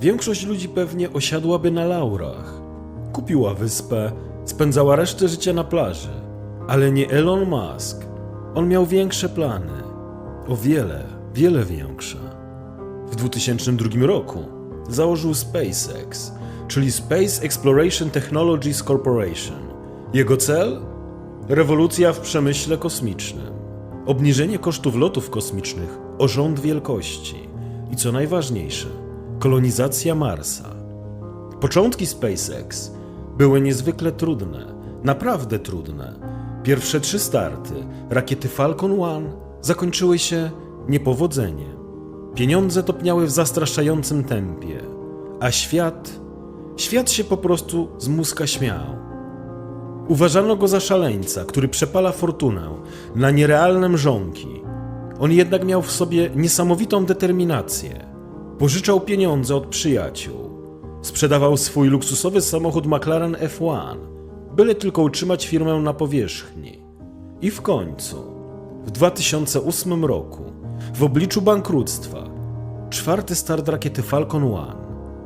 większość ludzi pewnie osiadłaby na laurach. Kupiła wyspę, spędzała resztę życia na plaży. Ale nie Elon Musk. On miał większe plany. O wiele, wiele większe. W 2002 roku założył SpaceX, czyli Space Exploration Technologies Corporation. Jego cel? Rewolucja w przemyśle kosmicznym. Obniżenie kosztów lotów kosmicznych o rząd wielkości. I co najważniejsze, kolonizacja Marsa. Początki SpaceX były niezwykle trudne, naprawdę trudne. Pierwsze trzy starty rakiety Falcon 1 zakończyły się niepowodzeniem. Pieniądze topniały w zastraszającym tempie, a świat, świat się po prostu z mózga śmiał. Uważano go za szaleńca, który przepala fortunę na nierealne mrzonki. On jednak miał w sobie niesamowitą determinację. Pożyczał pieniądze od przyjaciół. Sprzedawał swój luksusowy samochód McLaren F1, byle tylko utrzymać firmę na powierzchni. I w końcu, w 2008 roku, w obliczu bankructwa, czwarty start rakiety Falcon 1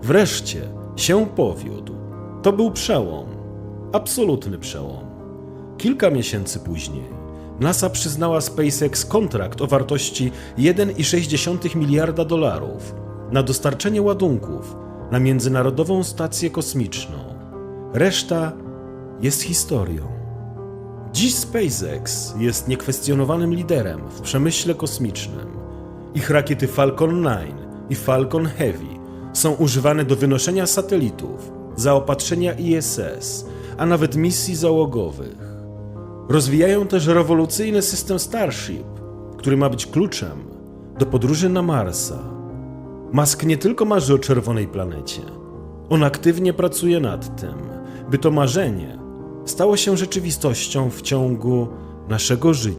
wreszcie się powiódł. To był przełom, absolutny przełom. Kilka miesięcy później NASA przyznała SpaceX kontrakt o wartości 1,6 miliarda dolarów na dostarczenie ładunków na Międzynarodową Stację Kosmiczną. Reszta jest historią. Dziś SpaceX jest niekwestionowanym liderem w przemyśle kosmicznym. Ich rakiety Falcon 9 i Falcon Heavy są używane do wynoszenia satelitów, zaopatrzenia ISS, a nawet misji załogowych. Rozwijają też rewolucyjny system Starship, który ma być kluczem do podróży na Marsa. Musk nie tylko marzy o czerwonej planecie. On aktywnie pracuje nad tym, by to marzenie stało się rzeczywistością w ciągu naszego życia.